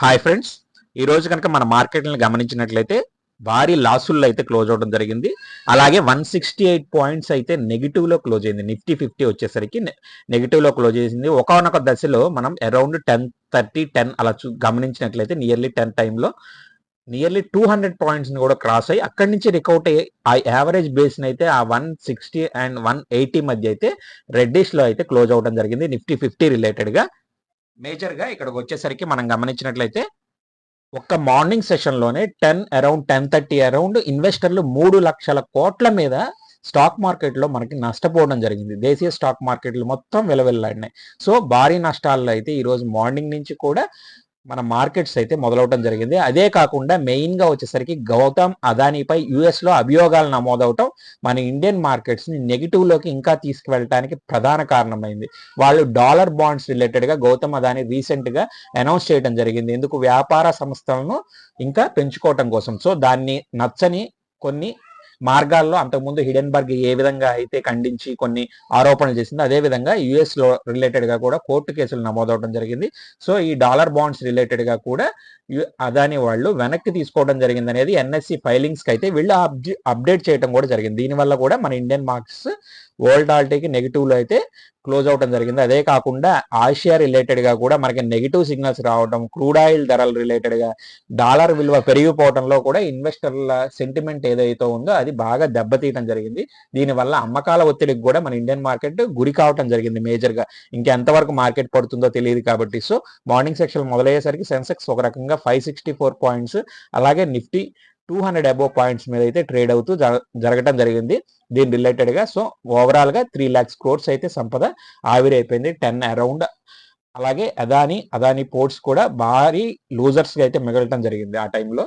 Hi friends ఈరోజు కనుక మన మార్కెట్లను గమనించినట్లయితే భారీ లాసుల్లో అయితే క్లోజ్ అవడం జరిగింది. అలాగే వన్ సిక్స్టీ ఎయిట్ పాయింట్స్ అయితే నెగిటివ్లో క్లోజ్ అయింది. నిఫ్టీ ఫిఫ్టీ వచ్చేసరికి నెగిటివ్లో క్లోజ్ చేసింది. ఒకనొక దశలో మనం అరౌండ్ టెన్ థర్టీ టెన్ అలా చూ గమనించినట్లయితే నియర్లీ టెన్ టైంలో నియర్లీ టూ హండ్రెడ్ పాయింట్స్ కూడా క్రాస్ అయ్యి అక్కడి నుంచి రికౌట్ అయ్యి ఆ యావరేజ్ బేస్ అయితే ఆ one sixty and one eighty మధ్య అయితే రెడ్డిష్లో అయితే క్లోజ్ అవడం జరిగింది. నిఫ్టీ ఫిఫ్టీ రిలేటెడ్గా మేజర్గా ఇక్కడికి వచ్చేసరికి మనం గమనించినట్లయితే ఒక్క morning సెషన్లోనే ten around ten thirty around ఇన్వెస్టర్లు మూడు లక్షల కోట్ల మీద స్టాక్ మార్కెట్లో మనకి నష్టపోవడం జరిగింది. దేశీయ స్టాక్ మార్కెట్లు మొత్తం వెలవెల్లాడినాయి. సో భారీ నష్టాల్లో అయితే ఈరోజు మార్నింగ్ నుంచి కూడా మన మార్కెట్స్ అయితే మొదలవటం జరిగింది. అదే కాకుండా మెయిన్గా వచ్చేసరికి గౌతమ్ అదానీపై యుఎస్లో అభియోగాలు నమోదవటం మన ఇండియన్ మార్కెట్స్ని నెగిటివ్లోకి ఇంకా తీసుకువెళ్ళడానికి ప్రధాన కారణమైంది. వాళ్ళు డాలర్ బాండ్స్ రిలేటెడ్గా గౌతమ్ అదాని రీసెంట్గా అనౌన్స్ చేయడం జరిగింది. ఎందుకు వ్యాపార సంస్థలను ఇంకా పెంచుకోవటం కోసం. సో దాన్ని నచ్చని కొన్ని మార్గాల్లో అంతకుముందు హిడెన్బర్గ్ ఏ విధంగా అయితే ఖండించి కొన్ని ఆరోపణలు చేసిందో అదే విధంగా యుఎస్లో రిలేటెడ్గా కూడా కోర్టు కేసులు నమోదవడం జరిగింది. సో ఈ డాలర్ బాండ్స్ రిలేటెడ్గా కూడా అదాని వాళ్ళు వెనక్కి తీసుకోవడం జరిగింది అనేది ఎన్ఎస్సి ఫైలింగ్స్కి అయితే వీళ్ళు అప్డేట్ చేయడం కూడా జరిగింది. దీనివల్ల కూడా మన ఇండియన్ మార్క్స్ వరల్డ్ ఆల్టీకి నెగిటివ్ అయితే క్లోజ్ అవడం జరిగింది. అదే కాకుండా ఆసియా రిలేటెడ్గా కూడా మనకి నెగిటివ్ సిగ్నల్స్ రావడం క్రూడ్ ఆయిల్ ధరలు రిలేటెడ్గా డాలర్ విలువ పెరిగిపోవడంలో కూడా ఇన్వెస్టర్ల సెంటిమెంట్ ఏదైతే ఉందో అది బాగా దెబ్బతీయడం జరిగింది. దీనివల్ల అమ్మకాల ఒత్తిడికి కూడా మన ఇండియన్ మార్కెట్ గురి కావటం జరిగింది మేజర్గా ఇంకెంతవరకు మార్కెట్ పడుతుందో తెలియదు కాబట్టి సో మార్నింగ్ సెక్షన్ మొదలయ్యేసరికి సెన్సెక్స్ ఒక రకంగా ఫైవ్ సిక్స్టీ ఫోర్ పాయింట్స్ అలాగే Nifty two hundred above points మీద అయితే ట్రేడ్ అవుతూ జరగటం జరిగింది. దీని రిలేటెడ్గా సో ఓవరాల్గా త్రీ లాక్స్ క్రోర్స్ అయితే సంపద ఆవిరైపోయింది. టెన్ అరౌండ్ అలాగే అదాని అదాని పోర్ట్స్ కూడా భారీ లూజర్స్గా అయితే మిగలటం జరిగింది ఆ టైంలో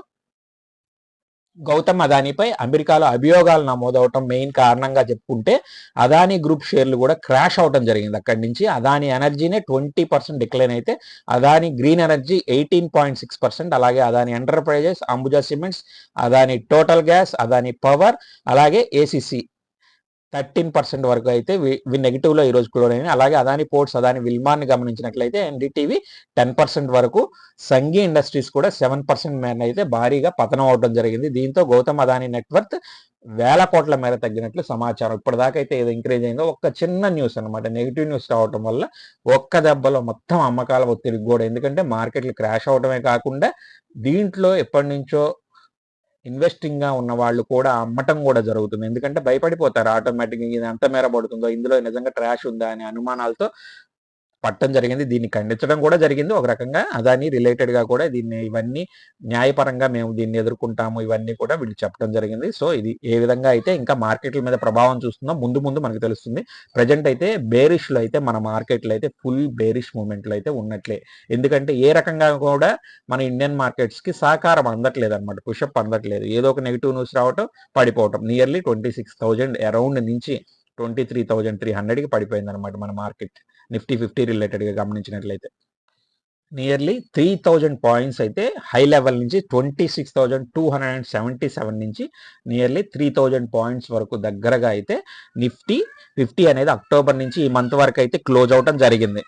గౌతమ్ అదానిపై అమెరికాలో అభియోగాలు నమోదవటం మెయిన్ కారణంగా చెప్పుకుంటే అదాని గ్రూప్ షేర్లు కూడా క్రాష్ అవటం జరిగింది. అక్కడి నుంచి అదాని ఎనర్జీనే ట్వంటీ పర్సెంట్ డిక్లైన్ అయితే Adani Green Energy eighteen point six percent అలాగే Adani Enterprises Ambuja Cements Adani Total Gas Adani Power అలాగే ఏసీసీ థర్టీన్ పర్సెంట్ వరకు అయితే వి నెగిటివ్లో ఈ రోజు క్లోజ్ అయింది అలాగే అదాని పోర్ట్స్ అదాని విల్మాన్ గమనించినట్లయితే ఎన్డీటీవీ టెన్ పర్సెంట్ వరకు సంఘీ ఇండస్ట్రీస్ కూడా సెవెన్ పర్సెంట్ మేర అయితే భారీగా పతనం అవడం జరిగింది. దీంతో గౌతమ్ అదాని నెట్వర్క్ వేల కోట్ల మేర తగ్గినట్లు సమాచారం. ఇప్పటిదాకా అయితే ఏదో ఇంక్రీజ్ అయిందో ఒక చిన్న న్యూస్ అన్నమాట. నెగిటివ్ న్యూస్ రావటం వల్ల ఒక్క దెబ్బలో మొత్తం అమ్మకాల తిరిగి కూడా ఎందుకంటే మార్కెట్లు క్రాష్ అవడమే కాకుండా దీంట్లో ఎప్పటి నుంచో ఇన్వెస్టింగ్గా ఉన్న వాళ్ళు కూడా అమ్మటం కూడా జరుగుతుంది. ఎందుకంటే భయపడిపోతారు ఆటోమేటిక్గా ఇది ఎంత మేర పడుతుందో ఇందులో నిజంగా ట్రాష్ ఉందా అనే అనుమానాలతో పట్టడం జరిగింది దీన్ని ఖండించడం కూడా జరిగింది. ఒక రకంగా అదాని రిలేటెడ్గా కూడా దీన్ని ఇవన్నీ న్యాయపరంగా మేము దీన్ని ఎదుర్కొంటాము ఇవన్నీ కూడా వీళ్ళు చెప్పడం జరిగింది. సో ఇది ఏ విధంగా అయితే ఇంకా మార్కెట్ల మీద ప్రభావం చూస్తుందో ముందు ముందు మనకు తెలుస్తుంది. ప్రజెంట్ అయితే బేరిష్లో అయితే మన మార్కెట్లో అయితే ఫుల్ బేరిష్ మూమెంట్లో అయితే ఉన్నట్లే. ఎందుకంటే ఏ రకంగా కూడా మన ఇండియన్ మార్కెట్స్కి సహకారం అందట్లేదు అనమాట పుషప్ అందట్లేదు. ఏదో ఒక నెగిటివ్ న్యూస్ రావటం పడిపోవటం. Nearly twenty six thousand around నుంచి ట్వంటీ త్రీ థౌజండ్ త్రీ హండ్రెడ్కి పడిపోయింది అనమాట మన మార్కెట్. నిఫ్టీ ఫిఫ్టీ రిలేటెడ్గా గమనించినట్లయితే. నియర్లీ త్రీ థౌజండ్ పాయింట్స్ అయితే హై లెవెల్ నుంచి twenty six thousand two hundred and seventy seven నుంచి నియర్లీ త్రీ థౌజండ్ పాయింట్స్ వరకు దగ్గరగా అయితే నిఫ్టీ ఫిఫ్టీ అనేది అక్టోబర్ నుంచి ఈ మంత్ వరకు అయితే క్లోజ్ అవటం జరిగింది.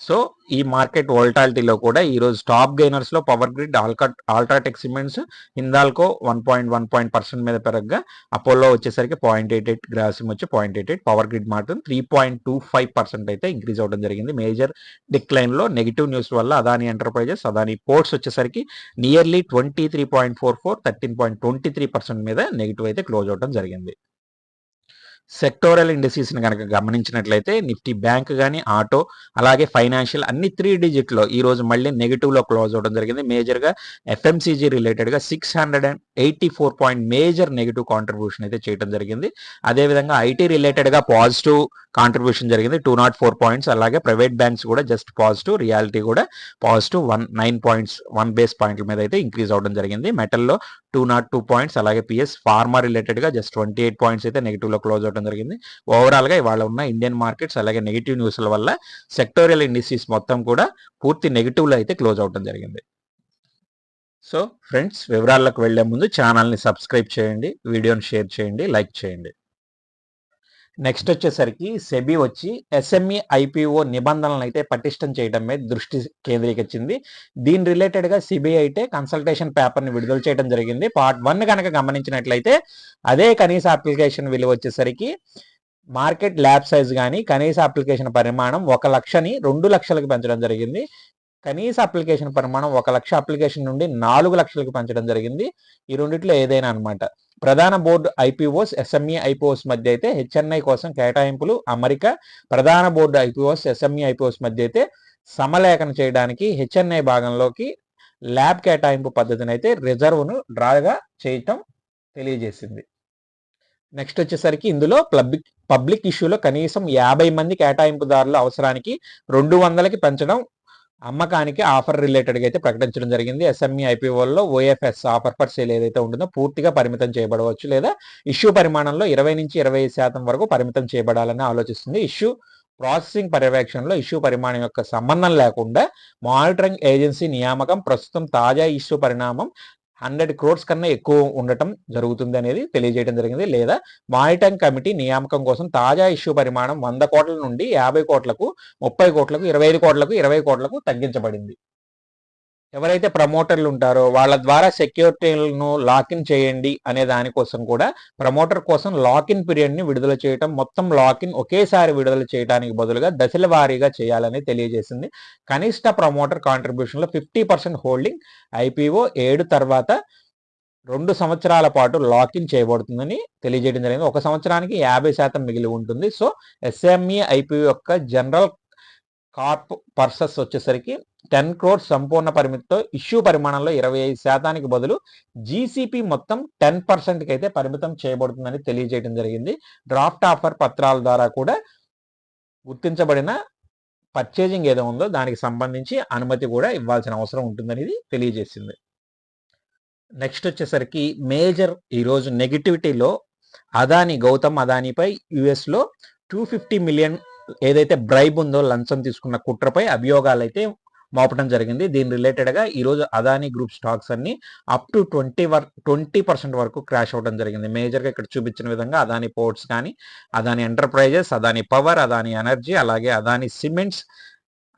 సో ఈ మార్కెట్ వోల్టాలిటీలో కూడా ఈరోజు టాప్ గెయినర్స్లో Power Grid Alcot UltraTech Cements Hindalco one point one point percent మీద పెరగగా అపోలో వచ్చేసరికి పాయింట్ ఎయిట్ ఎయిట్ గ్రాసిమ్ వచ్చి point eight eight Power Grid మాత్రం three point two five percent అయితే ఇంక్రీజ్ అవడం జరిగింది. మేజర్ డిక్లైన్లో నెగిటివ్ న్యూస్ వల్ల అదాని ఎంటర్ప్రైజెస్ అదాని పోర్ట్స్ వచ్చేసరికి nearly twenty three point four four thirteen point twenty three percent మీద నెగిటివ్ అయితే క్లోజ్ అవడం జరిగింది. సెక్టోరల్ ఇండస్ట్రీస్ని కనుక గమనించినట్లయితే నిఫ్టీ బ్యాంక్ కానీ ఆటో అలాగే ఫైనాన్షియల్ అన్ని త్రీ డిజిట్లో ఈరోజు మళ్ళీ నెగిటివ్లో క్లోజ్ అవడం జరిగింది. మేజర్గా ఎఫ్ఎంసీజీ రిలేటెడ్గా six hundred and eighty four point major negative contribution అయితే చేయడం జరిగింది. అదే విధంగా ఐటీ రిలేటెడ్గా పాజిటివ్ కాంట్రిబ్యూషన్ జరిగింది. టూ నాట్ ఫోర్ పాయింట్స్ అలాగే ప్రైవేట్ బ్యాంక్స్ కూడా జస్ట్ పాజిటివ్ రియాలిటీ కూడా positive one nine points one base పాయింట్ల మీద అయితే ఇంక్రీజ్ అవడం జరిగింది. మెటల్లో టూ నాట్ టూ పాయింట్స్ అలాగే పిఎస్ ఫార్మా రిలేటెడ్గా జస్ట్ ట్వంటీ ఎయిట్ పాయింట్స్ అయితే నెగిటివ్లో క్లోజ్ అవడం జరిగింది. ఓవరాల్గా ఇవాళ ఉన్న ఇండియన్ మార్కెట్స్ అలాగే నెగిటివ్ న్యూస్ల వల్ల సెక్టోరియల్ ఇండిసీస్ మొత్తం కూడా పూర్తి నెగిటివ్లో అయితే క్లోజ్ అవడం జరిగింది. సో ఫ్రెండ్స్ వివరాలకు వెళ్ళే ముందు ఛానల్ని సబ్స్క్రైబ్ చేయండి వీడియోని షేర్ చేయండి లైక్ చేయండి. నెక్స్ట్ వచ్చేసరికి సెబీ వచ్చి ఎస్ఎంఈ ఐపీఓ నిబంధనలను అయితే పటిష్టం చేయడం మీద దృష్టి కేంద్రీకరించింది. దీని రిలేటెడ్గా సిబిఐ అయితే కన్సల్టేషన్ పేపర్ని విడుదల చేయడం జరిగింది. పార్ట్ వన్ కనుక గమనించినట్లయితే అదే కనీస అప్లికేషన్ విలువ వచ్చేసరికి మార్కెట్ ల్యాబ్ సైజ్ కానీ కనీస అప్లికేషన్ పరిమాణం ఒక లక్షని రెండు లక్షలకు పెంచడం జరిగింది. కనీస అప్లికేషన్ పరిమాణం ఒక లక్ష అప్లికేషన్ నుండి నాలుగు లక్షలకు పెంచడం జరిగింది. ఈ రెండిట్లో ఏదైనా అనమాట ప్రధాన బోర్డు ఐపీఓస్ ఎస్ఎంఈ ఐపీఓస్ మధ్య అయితే హెచ్ఎన్ఐ కోసం కేటాయింపులు అమెరికా ప్రధాన బోర్డు ఐపీఓస్ ఎస్ఎంఈ ఐపీఓస్ మధ్య అయితే సమలేఖన చేయడానికి హెచ్ఎన్ఐ భాగంలోకి ల్యాబ్ కేటాయింపు పద్ధతిని అయితే రిజర్వ్ను డ్రాగా చేయటం తెలియజేసింది. నెక్స్ట్ వచ్చేసరికి ఇందులో పబ్లిక్ పబ్లిక్ ఇష్యూలో కనీసం యాభై మంది కేటాయింపుదారుల అవసరానికి రెండు వందలకి పెంచడం అమ్మకానికి ఆఫర్ రిలేటెడ్గా అయితే ప్రకటించడం జరిగింది. ఎస్ఎంఈ ఐపీఓల్లో ఓఎఫ్ఎస్ ఆఫర్ పర్ సేల్ ఏదైతే ఉంటుందో పూర్తిగా పరిమితం చేయబడవచ్చు లేదా ఇష్యూ పరిమాణంలో ఇరవై నుంచి ఇరవై శాతం వరకు పరిమితం చేయబడాలని ఆలోచిస్తుంది. ఇష్యూ ప్రాసెసింగ్ పర్యవేక్షణలో ఇష్యూ పరిమాణం యొక్క సంబంధం లేకుండా మానిటరింగ్ ఏజెన్సీ నియామకం ప్రస్తుతం తాజా ఇష్యూ పరిణామం హండ్రెడ్ క్రోర్స్ కన్నా ఎక్కువ ఉండటం జరుగుతుంది అనేది తెలియజేయడం జరిగింది. లేదా మానిటరింగ్ కమిటీ నియామకం కోసం తాజా ఇష్యూ పరిమాణం వంద కోట్ల నుండి యాభై కోట్లకు ముప్పై కోట్లకు ఇరవై ఐదు కోట్లకు ఇరవై కోట్లకు తగ్గించబడింది. ఎవరైతే ప్రమోటర్లు ఉంటారో వాళ్ళ ద్వారా సెక్యూరిటీలను లాకిన్ చేయండి అనే దానికోసం కూడా ప్రమోటర్ కోసం లాకిన్ పీరియడ్ని విడుదల చేయటం మొత్తం లాకిన్ ఒకేసారి విడుదల చేయడానికి బదులుగా దశల వారీగా చేయాలని తెలియజేసింది. కనిష్ట ప్రమోటర్ కాంట్రిబ్యూషన్లో ఫిఫ్టీ పర్సెంట్ హోల్డింగ్ ఐపీఓ ఏడు తర్వాత రెండు సంవత్సరాల పాటు లాకిన్ చేయబడుతుందని తెలియజేయడం జరిగింది. ఒక సంవత్సరానికి యాభై శాతం మిగిలి ఉంటుంది. సో ఎస్ఎంఈ ఐపీఓ యొక్క జనరల్ కార్ప్ పర్సెస్ వచ్చేసరికి టెన్ క్రోర్స్ సంపూర్ణ పరిమితితో ఇష్యూ పరిమాణంలో ఇరవై ఐదు శాతానికి బదులు జీసీపీ మొత్తం టెన్ పర్సెంట్కి అయితే పరిమితం చేయబడుతుందని తెలియజేయడం జరిగింది. డ్రాఫ్ట్ ఆఫర్ పత్రాల ద్వారా కూడా గుర్తించబడిన పర్చేజింగ్ ఏదో ఉందో దానికి సంబంధించి అనుమతి కూడా ఇవ్వాల్సిన అవసరం ఉంటుందనేది తెలియజేసింది. నెక్స్ట్ వచ్చేసరికి మేజర్ ఈరోజు నెగిటివిటీలో అదాని గౌతమ్ అదానిపై యుఎస్లో టూ ఫిఫ్టీ మిలియన్ ఏదైతే బ్రైబ్ ఉందో లంచం తీసుకున్న కుట్రపై అభియోగాలు అయితే మోపడం జరిగింది. దీని రిలేటెడ్గా ఈరోజు అదాని గ్రూప్ స్టాక్స్ అన్ని అప్ టు ట్వంటీ వర్ ట్వంటీ పర్సెంట్ వరకు క్రాష్ అవ్వడం జరిగింది. మేజర్గా ఇక్కడ చూపించిన విధంగా అదాని పోర్ట్స్ కానీ Adani Enterprises Adani Power Adani Energy అలాగే అదాని సిమెంట్స్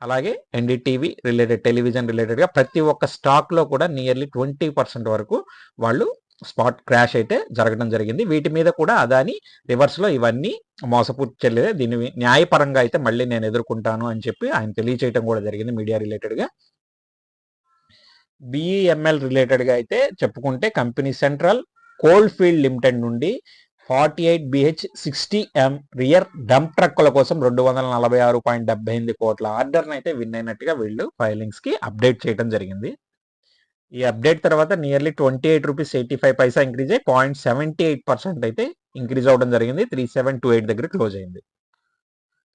అలాగే ఎన్డీటీవీ రిలేటెడ్ టెలివిజన్ రిలేటెడ్గా ప్రతి ఒక్క స్టాక్లో కూడా నియర్లీ ట్వంటీ పర్సెంట్ వరకు వాళ్ళు స్పాట్ క్రాష్ అయితే జరగడం జరిగింది. వీటి మీద కూడా అదాని రివర్స్లో ఇవన్నీ మోసపూర్తి చెల్లిదే దీని న్యాయపరంగా అయితే మళ్ళీ నేను ఎదుర్కొంటాను అని చెప్పి ఆయన తెలియచేయడం కూడా జరిగింది మీడియా రిలేటెడ్గా. బిఈఎంఎల్ రిలేటెడ్గా అయితే చెప్పుకుంటే company Central Coal Field Limited నుండి forty eight BH sixty M rear dump ట్రక్కుల కోసం రెండు వందల నలభై ఆరు పాయింట్ డెబ్బై ఎనిమిది కోట్ల ఆర్డర్ని అయితే విన్ అయినట్టుగా వీళ్ళు ఫైలింగ్స్కి అప్డేట్ చేయడం జరిగింది. ఈ అప్డేట్ తర్వాత nearly twenty eight rupees eighty five paisa increase అయ్యి పాయింట్ సెవెంటీ ఎయిట్ పర్సెంట్ అయితే ఇంక్రీజ్ అవ్వడం జరిగింది. త్రీ సెవెన్ టూ ఎయిట్ దగ్గర క్లోజ్ అయింది.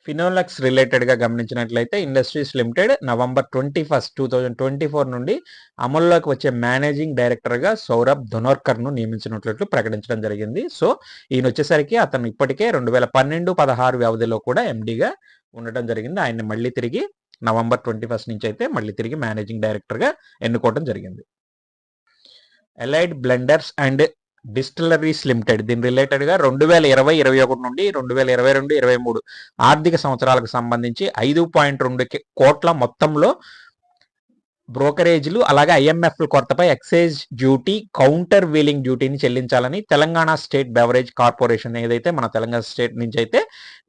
ఫినోలక్స్ రిలేటెడ్గా గమనించినట్లయితే Industries Limited November twenty first two thousand twenty four నుండి అమల్లోకి వచ్చే మేనేజింగ్ డైరెక్టర్గా సౌరభ్ ధనోర్కర్ను నియమించినట్లు ప్రకటించడం జరిగింది. సో ఈయన వచ్చేసరికి అతను ఇప్పటికే రెండు వేల పన్నెండు పదహారు వ్యవధిలో కూడా ఎండీగా ఉండటం జరిగింది. ఆయన మళ్ళీ తిరిగి నవంబర్ ట్వంటీ ఫస్ట్ నుంచి అయితే మళ్ళీ తిరిగి మేనేజింగ్ డైరెక్టర్గా ఎన్నుకోవడం జరిగింది. Allied Blenders and Distilleries Limited దీని రిలేటెడ్గా రెండు వేల ఇరవై ఇరవై ఒకటి నుండి రెండు వేల ఇరవై రెండు ఇరవై మూడు ఆర్థిక సంవత్సరాలకు సంబంధించి ఐదు పాయింట్ రెండు కోట్ల మొత్తంలో బ్రోకరేజీలు అలాగే ఐఎంఎఫ్ కొరతపై ఎక్సైజ్ డ్యూటీ కౌంటర్ వీలింగ్ డ్యూటీని చెల్లించాలని తెలంగాణ స్టేట్ బెవరేజ్ కార్పొరేషన్ ఏదైతే మన తెలంగాణ స్టేట్ నుంచి అయితే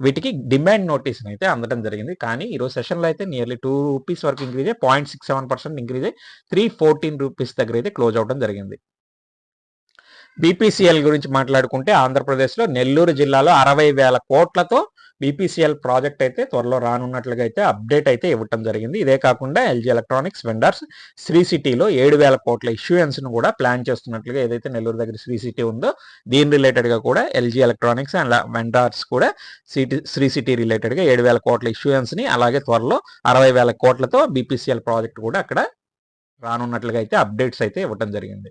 వీటికి డిమాండ్ నోటీస్ అయితే అందడం జరిగింది. కానీ ఈరోజు సెషన్లో అయితే నియర్లీ టూ రూపీస్ వరకు ఇంక్రీజ్ అయ్యి point six seven percent increase అయ్యి త్రీ ఫోర్టీన్ రూపీస్ దగ్గర అయితే క్లోజ్ అవడం జరిగింది. బీపీసీఎల్ గురించి మాట్లాడుకుంటే ఆంధ్రప్రదేశ్లో నెల్లూరు జిల్లాలో అరవై వేల కోట్లతో బీపీసీఎల్ ప్రాజెక్ట్ అయితే త్వరలో రానున్నట్లుగా అయితే అప్డేట్ అయితే ఇవ్వటం జరిగింది. ఇదే కాకుండా ఎల్జీ ఎలక్ట్రానిక్స్ వెండర్స్ శ్రీ సిటీలో ఏడు వేల కోట్ల ఇష్యూయన్స్ను కూడా ప్లాన్ చేస్తున్నట్లుగా ఏదైతే నెల్లూరు దగ్గర శ్రీ సిటీ ఉందో దీని రిలేటెడ్గా కూడా ఎల్జీ ఎలక్ట్రానిక్స్ అండ్ వెండర్స్ కూడా సిటీ శ్రీ సిటీ రిలేటెడ్గా ఏడు వేల కోట్ల ఇష్యూయన్స్ని అలాగే త్వరలో అరవై వేల కోట్లతో బీపీసీఎల్ ప్రాజెక్ట్ కూడా అక్కడ రానున్నట్లుగా అయితే అప్డేట్స్ అయితే ఇవ్వటం జరిగింది.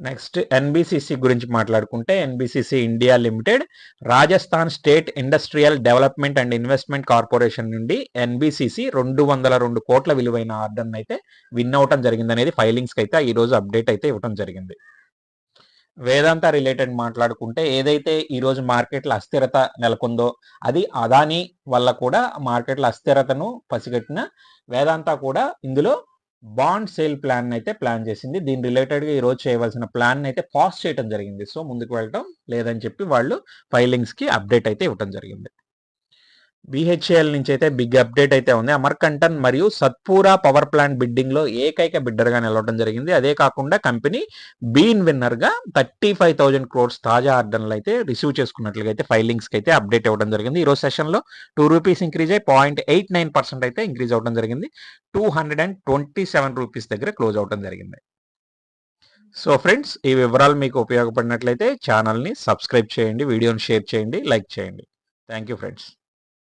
నెక్స్ట్ ఎన్బిసిసి గురించి మాట్లాడుకుంటే NBCC India Limited Rajasthan State Industrial Development and Investment Corporation నుండి ఎన్బిసిసి రెండు వందల రెండు కోట్ల విలువైన ఆర్డర్ని అయితే విన్ అవటం జరిగింది అనేది ఫైలింగ్స్కి అయితే ఈ రోజు అప్డేట్ అయితే ఇవ్వడం జరిగింది. వేదాంత రిలేటెడ్ మాట్లాడుకుంటే ఏదైతే ఈరోజు మార్కెట్లో అస్థిరత నెలకొందో అది అదాని వల్ల కూడా మార్కెట్లో అస్థిరతను పసిగట్టిన వేదాంత కూడా ఇందులో బాండ్ సేల్ ప్లాన్ అయితే ప్లాన్ చేసింది. దీని రిలేటెడ్గా ఈరోజు చేయవలసిన ప్లాన్ అయితే పాస్ చేయడం జరిగింది. సో ముందుకు వెళ్ళటం లేదని చెప్పి వాళ్ళు ఫైలింగ్స్కి అప్డేట్ అయితే ఇవ్వడం జరిగింది. బిహెచ్ఎల్ నుంచి అయితే బిగ్ అప్డేట్ అయితే ఉంది. అమర్కంటన్ మరియు సత్పూరా పవర్ ప్లాంట్ బిడ్డింగ్లో ఏకైక బిడ్డర్గా నిలవడం జరిగింది. అదే కాకుండా కంపెనీ బీన్ విన్నర్గా థర్టీ ఫైవ్ థౌసండ్ క్రోర్స్ తాజా ఆర్డర్లు అయితే రిసీవ్ చేసుకున్నట్లుగా అయితే ఫైలింగ్స్కి అయితే అప్డేట్ ఇవ్వడం జరిగింది. ఈ రోజు సెషన్లో టూ రూపీస్ ఇంక్రీజ్ అయ్యి పాయింట్ ఎయిట్ నైన్ పర్సెంట్ అయితే ఇంక్రీజ్ అవ్వడం జరిగింది. Two hundred and twenty seven rupees దగ్గర క్లోజ్ అవడం జరిగింది. సో ఫ్రెండ్స్ ఈ వివరాలు మీకు ఉపయోగపడినట్లయితే ఛానల్ని సబ్స్క్రైబ్ చేయండి వీడియోని షేర్ చేయండి లైక్ చేయండి. Thank you friends